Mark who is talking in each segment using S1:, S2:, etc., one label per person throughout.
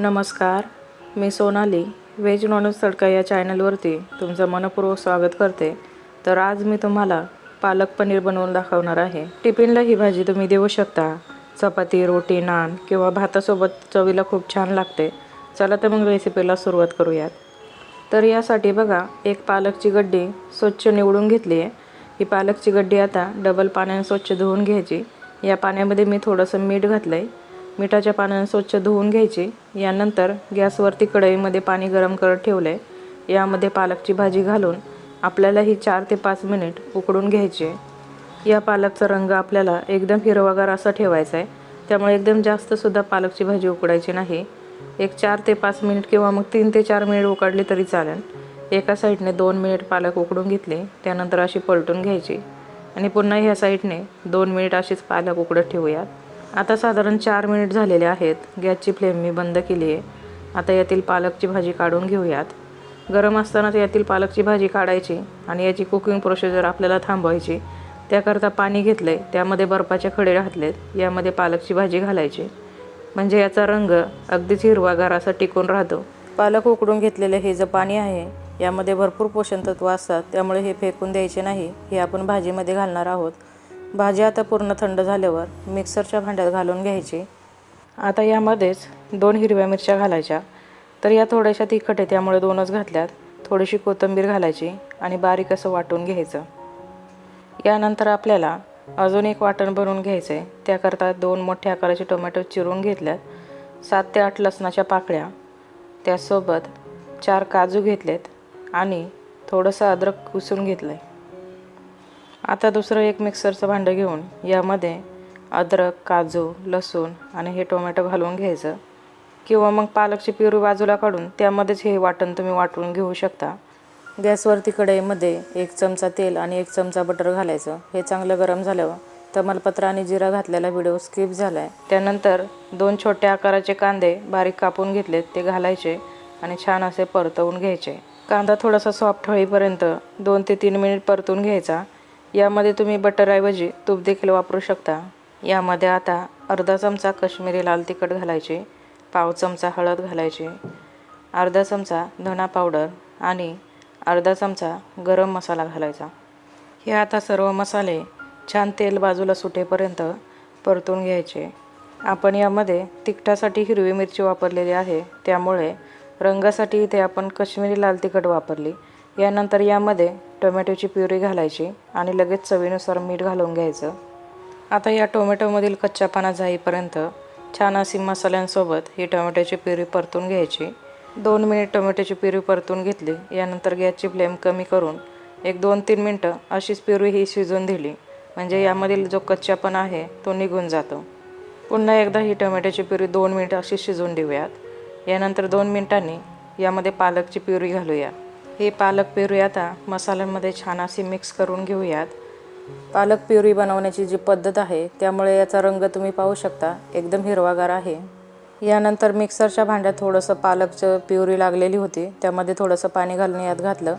S1: नमस्कार मी Sonali veg non veg तडका या चॅनलवरती तुमचं मनपूर्वक स्वागत करते. तर आज मी तुम्हाला पालक पनीर बनवून दाखवणार आहे. टिफिनला ही भाजी तुम्ही देऊ शकता. चपाती रोटी नान किंवा भातासोबत चवीला खूप छान लागते. चला तर मग रेसिपीला सुरुवात करूयात. तर यासाठी बघा एक पालकची गड्डी स्वच्छ निवडून घेतली आहे. ही पालकची गड्डी आता डबल पाण्याने स्वच्छ धुवून घ्यायची. या पाण्यामध्ये मी थोडंसं मीठ घातलं आहे मिठाच्या पाण्याने स्वच्छ धुवून घ्यायची. यानंतर गॅसवरती कढईमध्ये पाणी गरम करत ठेवलं. आहे यामध्ये पालकची भाजी घालून आपल्याला ही चार ते पाच मिनिट उकडून घ्यायची. आहे या पालकचा रंग आपल्याला एकदम हिरवागार असा ठेवायचा आहे त्यामुळे एकदम जास्तसुद्धा पालकची भाजी उकडायची नाही. एक चार ते पाच मिनिट किंवा मग तीन ते चार मिनिट उकडली तरी चालेल. एका साईडने दोन मिनिट पालक उकडून घेतले. त्यानंतर अशी पलटून घ्यायची. आणि पुन्हा ह्या साईडने दोन मिनिट अशीच पालक उकडत ठेवूयात. आता साधारण चार मिनिट झालेले आहेत. गॅसची फ्लेम मी बंद केली आहे. आता यातील पालकची भाजी काढून घेऊयात. गरम असतानाच यातील पालकची भाजी काढायची आणि याची कुकिंग प्रोसिजर आपल्याला थांबवायची. त्याकरता पाणी घेतलं आहे त्यामध्ये बर्फाचे खडे घातलेत. यामध्ये पालकची भाजी घालायची. म्हणजे याचा रंग अगदीच हिरवागार असा टिकून राहतो. पालक उकडून घेतलेलं हे जे पाणी आहे यामध्ये भरपूर पोषण तत्व असतात. त्यामुळे हे फेकून द्यायचे नाही. हे आपण भाजीमध्ये घालणार आहोत. भाजी आता पूर्ण थंड झाल्यावर मिक्सरच्या भांड्यात घालून घ्यायची. आता यामध्येच दोन हिरव्या मिरच्या घालायच्या. तर या थोड्याशा तिखट आहे त्यामुळे दोनच घातल्यात. थोडीशी कोथिंबीर घालायची आणि बारीक असं वाटून घ्यायचं. यानंतर आपल्याला अजून एक वाटण बनवून घ्यायचं आहे त्याकरता दोन मोठ्या आकाराचे टोमॅटो चिरून घेतल्यात. सात ते आठ लसणाच्या पाकळ्या. त्यासोबत चार काजू घेतलेत आणि थोडंसं अद्रक कुसून घेतलं आहे आता दुसरं एक मिक्सरचं भांडं घेऊन यामध्ये अद्रक काजू लसूण आणि हे टोमॅटो घालून घ्यायचं. किंवा मग पालकची प्युरी बाजूला काढून त्यामध्येच हे वाटण तुम्ही वाटून घेऊ शकता. गॅसवरती कढईमध्ये एक चमचा तेल आणि एक चमचा बटर घालायचं. हे चांगलं गरम झाल्यावर तमालपत्र आणि जिरा घातलेला व्हिडिओ स्किप झाला आहे त्यानंतर दोन छोट्या आकाराचे कांदे बारीक कापून घेतलेत ते घालायचे आणि छान असे परतवून घ्यायचे. कांदा थोडासा सॉफ्ट होईपर्यंत दोन ते तीन मिनिट परतून घ्यायचा. यामध्ये तुम्ही बटरऐवजी तूप देखील वापरू शकता. यामध्ये आता अर्धा चमचा कश्मीरी लाल तिखट घालायचे पाव चमचा हळद घालायची अर्धा चमचा धणा पावडर आणि अर्धा चमचा गरम मसाला घालायचा. हे आता सर्व मसाले छान तेल बाजूला सुटेपर्यंत परतून घ्यायचे. आपण यामध्ये तिखटासाठी हिरवी मिरची वापरलेली आहे त्यामुळे रंगासाठी इथे आपण कश्मीरी लाल तिखट वापरली. यानंतर यामध्ये टोमॅटोची प्युरी घालायची आणि लगेच चवीनुसार मीठ घालून घ्यायचं. आता या टोमॅटोमधील कच्चापणा जाईपर्यंत छान अशी मसाल्यांसोबत ही टोमॅटोची प्युरी परतून घ्यायची. दोन मिनिट टोमॅटोची प्युरी परतून घेतली यानंतर गॅसची फ्लेम कमी करून एक दोन तीन मिनटं अशीच प्युरी ही शिजवून दिली. म्हणजे यामधील जो कच्चापणा आहे तो निघून जातो. पुन्हा एकदा ही टोमॅटोची प्युरी दोन मिनटं अशी शिजून देऊयात. यानंतर दोन मिनटांनी यामध्ये पालकची प्युरी घालूया. हे पालक प्युरी आता. मसाल्यांमध्ये छान अशी मिक्स करून घेऊयात. पालक प्युरी बनवण्याची जी पद्धत आहे त्यामुळे याचा रंग तुम्ही पाहू शकता. एकदम हिरवागार आहे. यानंतर मिक्सरच्या भांड्यात थोडंसं पालकचं प्युरी लागलेली होती. त्यामध्ये थोडंसं पाणी घालून यात घातलं.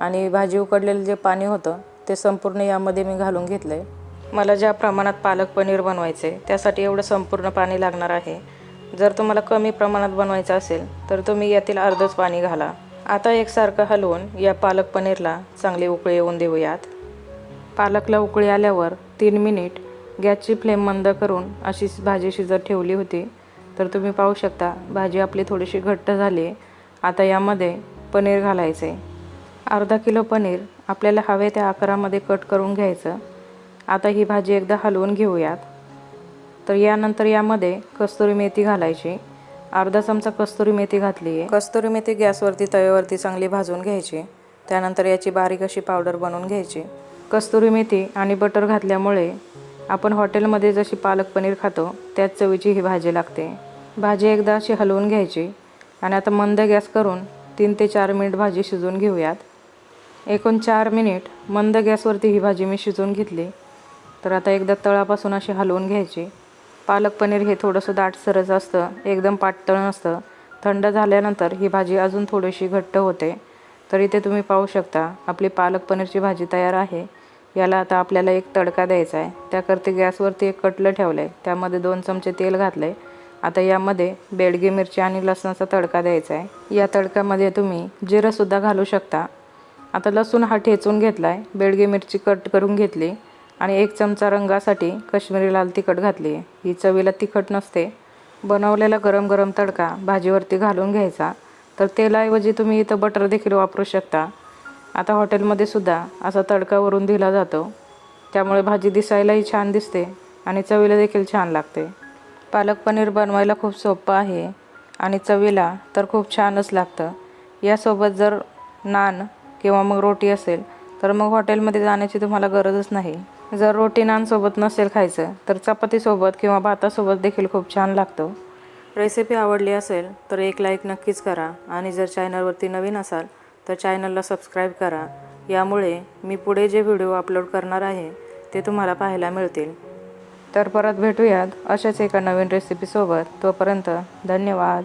S1: आणि भाजी उकडलेलं जे पाणी होतं ते संपूर्ण यामध्ये मी घालून घेतलं आहे मला ज्या प्रमाणात पालक पनीर बनवायचे त्यासाठी एवढं संपूर्ण पाणी लागणार आहे. जर तुम्हाला कमी प्रमाणात बनवायचं असेल तर तुम्ही यातील अर्धच पाणी घाला. आता एकसारखं हलवून या पालक पनीरला चांगली उकळी येऊन देऊयात. पालकला उकळी आल्यावर तीन मिनिट गॅसची फ्लेम मंद करून अशीच भाजी शिजत ठेवली होती. तर तुम्ही पाहू शकता भाजी आपली थोडीशी घट्ट झाली. आता यामध्ये पनीर घालायचे. अर्धा किलो पनीर आपल्याला हवे त्या आकारामध्ये कट करून घ्यायचं. आता ही भाजी एकदा हलवून घेऊयात. तर यानंतर यामध्ये कस्तुरी मेथी घालायची. अर्धा चमचा कस्तुरी मेथी घातली. आहे कस्तुरी मेथी गॅसवरती तव्यावरती चांगली भाजून घ्यायची. त्यानंतर याची बारीक अशी पावडर बनवून घ्यायची. कस्तुरी मेथी आणि बटर घातल्यामुळे आपण हॉटेलमध्ये जशी पालक पनीर खातो त्याच चवीची ही भाजी लागते. भाजी एकदा अशी हलवून घ्यायची आणि आता मंद गॅस करून तीन ते चार मिनिट भाजी शिजवून घेऊयात. एकूण चार मिनिट मंद गॅसवरती ही भाजी मी शिजवून घेतली. तर आता एकदा तळापासून अशी हलवून घ्यायची. पालक पनीर हे थोडंसं दाटसरच असतं एकदम पातळ नसतं. थंड झाल्यानंतर ही भाजी अजून थोडीशी घट्ट होते. तर इथे तुम्ही पाहू शकता आपली पालक पनीरची भाजी तयार आहे. याला आता आपल्याला एक तडका द्यायचा आहे. त्याकरता गॅसवरती एक कटलं ठेवलं आहे त्यामध्ये दोन चमचे तेल घातलं आहे आता यामध्ये बेडगी मिरची आणि लसणाचा तडका द्यायचा आहे. या तडक्यामध्ये तुम्ही जिरंसुद्धा घालू शकता. आता लसूण हा ठेचून घेतला आहे बेडगी मिरची कट करून घेतली. आणि एक चमचा रंगासाठी कश्मीरी लाल तिखट घातली आहे ही चवीला तिखट नसते. बनवलेला गरम गरम तडका भाजीवरती घालून घ्यायचा. तर तेलाऐवजी तुम्ही इथं बटर देखील वापरू शकता. आता हॉटेलमध्ये सुद्धा असा तडका वरून दिला जातो. त्यामुळे भाजी दिसायलाही छान दिसते आणि चवीला देखील छान लागते. पालक पनीर बनवायला खूप सोपं आहे आणि चवीला तर खूप छानच लागतं. यासोबत जर नान किंवा मग रोटी असेल तर मग हॉटेलमध्ये जाण्याची तुम्हाला गरजच नाही. जर रोटी नानसोबत नसेल खायचं तर चपातीसोबत किंवा भातासोबत देखील खूप छान लागतो. रेसिपी आवडली असेल तर एक लाईक नक्कीच करा. आणि जर चॅनलवरती नवीन असाल तर चॅनलला सबस्क्राईब करा. यामुळे मी पुढे जे व्हिडिओ अपलोड करणार आहे ते तुम्हाला पाहायला मिळतील. तर परत भेटूयात अशाच एका नवीन रेसिपीसोबत. तोपर्यंत धन्यवाद.